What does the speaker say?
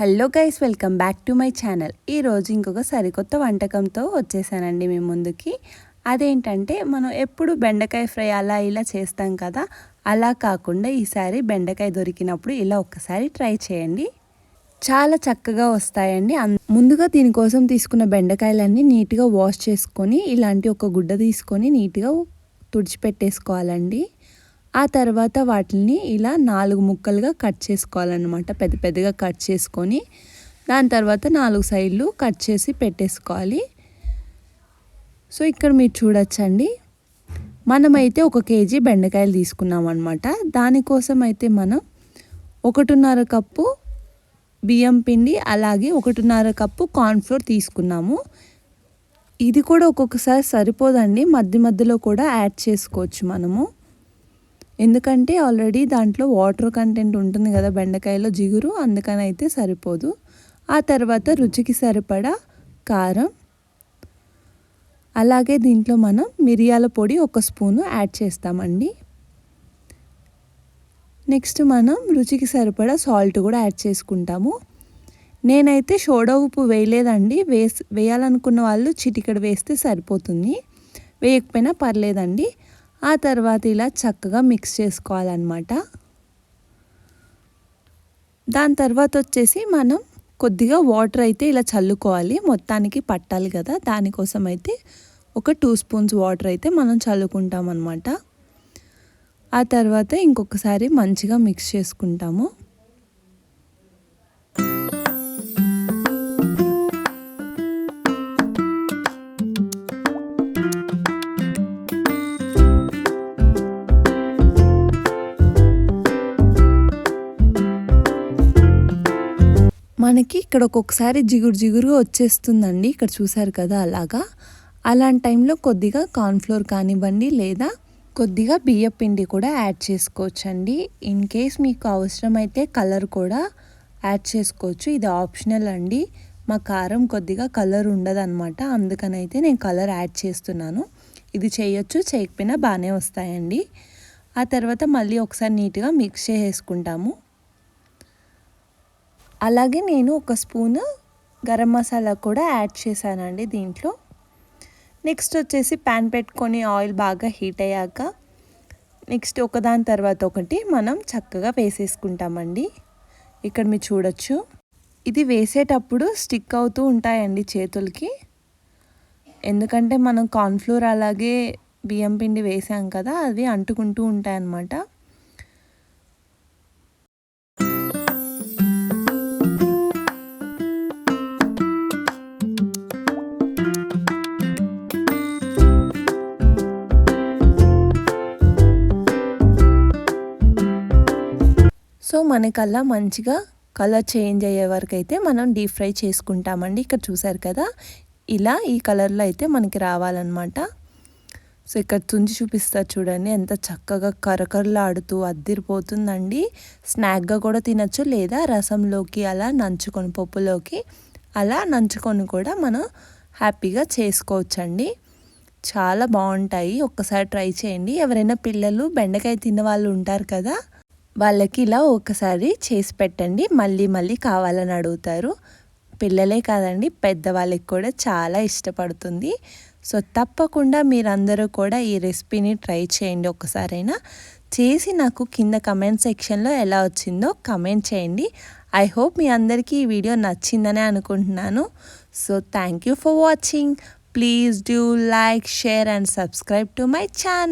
Hello guys welcome back to my channel. ఈరోజు ఇంకొక సరికొత్త వంటకంతో వచ్చేసానండి మీ ముందుకి. అదేంటంటే మనం ఎప్పుడు బెండకాయ ఫ్రై అలా ఇలా చేస్తాం కదా అలా కాకుండా ఈసారి బెండకాయ దొరికినప్పుడు ఇలా ఒక్కసారి ట్రై చేయండి. చాలా చక్కగా వస్తాయండి. ముందుగా దీనికోసం తీసుకున్న బెండకాయలన్నీ నీట్గా వాష్ చేసుకొని ఇలాంటి ఒక గుడ్డ తీసుకొని నీట్గా తుడిచిపెట్టేసుకోవాలండి. ఆ తర్వాత వాటిని ఇలా నాలుగు ముక్కలుగా కట్ చేసుకోవాలన్నమాట. పెద్ద పెద్దగా కట్ చేసుకొని దాని తర్వాత నాలుగు సైడ్లు కట్ చేసి పెట్టేసుకోవాలి. సో ఇక్కడ మీరు చూడొచ్చండి. మనమైతే ఒక కేజీ బెండకాయలు తీసుకున్నాం అనమాట దానికోసం అయితే మనం ఒకటిన్నర కప్పు బియ్యం పిండి అలాగే ఒకటిన్నర కప్పు కార్న్ఫ్లోర్ తీసుకున్నాము. ఇది కూడా ఒక్కొక్కసారి సరిపోదండి. మధ్య మధ్యలో కూడా యాడ్ చేసుకోవచ్చు మనము. ఎందుకంటే ఆల్రెడీ దాంట్లో వాటర్ కంటెంట్ ఉంటుంది కదా బెండకాయలో జిగురు అందుకని అయితే సరిపోదు. ఆ తర్వాత రుచికి సరిపడా కారం. అలాగే దీంట్లో మనం మిరియాల పొడి ఒక స్పూను యాడ్ చేస్తామండి. నెక్స్ట్ మనం రుచికి సరిపడా సాల్ట్ కూడా యాడ్ చేసుకుంటాము. నేనైతే సోడా ఉప్పు వేయలేదండి. వేస్ వేయాలనుకున్న వాళ్ళు చిటికడ వేస్తే సరిపోతుంది. వేయకపోయినా పర్లేదండి. ఆ తర్వాత ఇలా చక్కగా మిక్స్ చేసుకోవాలన్నమాట. దాని తర్వాత వచ్చేసి మనం కొద్దిగా వాటర్ అయితే ఇలా చల్లుకోవాలి. మొత్తానికి పట్టాలి కదా. దానికోసం అయితే ఒక టూ స్పూన్స్ వాటర్ అయితే మనం చల్లుకుంటాం అనమాట ఆ తర్వాత ఇంకొకసారి మంచిగా మిక్స్ చేసుకుంటాము. మనకి ఇక్కడ ఒక్కొక్కసారి జిగురు జిగురుగా వచ్చేస్తుందండి. ఇక్కడ చూసారు కదా అలాగా. అలాంటి టైంలో కొద్దిగా కార్న్ఫ్లోర్ కానివ్వండి లేదా కొద్దిగా బియ్య పిండి కూడా యాడ్ చేసుకోవచ్చండి. ఇన్ కేస్ మీకు అవసరమైతే కలర్ కూడా యాడ్ చేసుకోవచ్చు. ఇది ఆప్షనల్ అండి. మా కారం కొద్దిగా కలర్ ఉండదన్నమాట. అందుకనైతే నేను కలర్ యాడ్ చేస్తున్నాను. ఇది చేయొచ్చు చేయకపోయినా బాగానే వస్తాయండి. ఆ తర్వాత మళ్ళీ ఒకసారి నీట్గా మిక్స్ చేసేసుకుంటాము అలాగే నేను ఒక స్పూన్ గరం మసాలా కూడా యాడ్ చేశానండి దీంట్లో. నెక్స్ట్ వచ్చేసి ప్యాన్ పెట్టుకొని ఆయిల్ బాగా హీట్ అయ్యాక నెక్స్ట్ ఒకదాని తర్వాత ఒకటి మనం చక్కగా వేసేసుకుంటామండి. ఇక్కడ మీరు చూడొచ్చు. ఇది వేసేటప్పుడు స్టిక్ అవుతూ ఉంటాయండి చేతులకి. ఎందుకంటే మనం కార్న్ఫ్లోర్ అలాగే బియ్యం పిండి వేసాం కదా అవి అంటుకుంటూ ఉంటాయన్నమాట. సో మనకల్లా మంచిగా కలర్ చేంజ్ అయ్యే వరకు అయితే మనం డీప్ ఫ్రై చేసుకుంటామండి. ఇక్కడ చూసారు కదా? ఇలా ఈ కలర్లో అయితే మనకి రావాలన్నమాట. సో ఇక్కడ తుంచి చూపిస్తారు చూడండి. ఎంత చక్కగా కరకరలాడుతూ అద్దిరిపోతుందండి. స్నాక్గా కూడా తినచ్చు లేదా రసంలోకి అలా నంచుకొని పప్పులోకి అలా నంచుకొని కూడా మనం హ్యాపీగా చేసుకోవచ్చండి. చాలా బాగుంటాయి. ఒక్కసారి ట్రై చేయండి. ఎవరైనా పిల్లలు బెండకాయ తిన్న వాళ్ళు ఉంటారు కదా? వాళ్ళకి ఇలా ఒకసారి చేసి పెట్టండి. మళ్ళీ మళ్ళీ కావాలని అడుగుతారు. పిల్లలే కాదండి పెద్దవాళ్ళకి కూడా చాలా ఇష్టపడుతుంది. సో తప్పకుండా మీరందరూ కూడా ఈ రెసిపీని ట్రై చేయండి ఒకసారైనా. చేసి నాకు కింద కమెంట్ సెక్షన్లో ఎలా వచ్చిందో కమెంట్ చేయండి. ఐ హోప్ మీ అందరికీ ఈ వీడియో నచ్చిందనే అనుకుంటున్నాను. So thank you for watching. Please do like share and subscribe to my channel.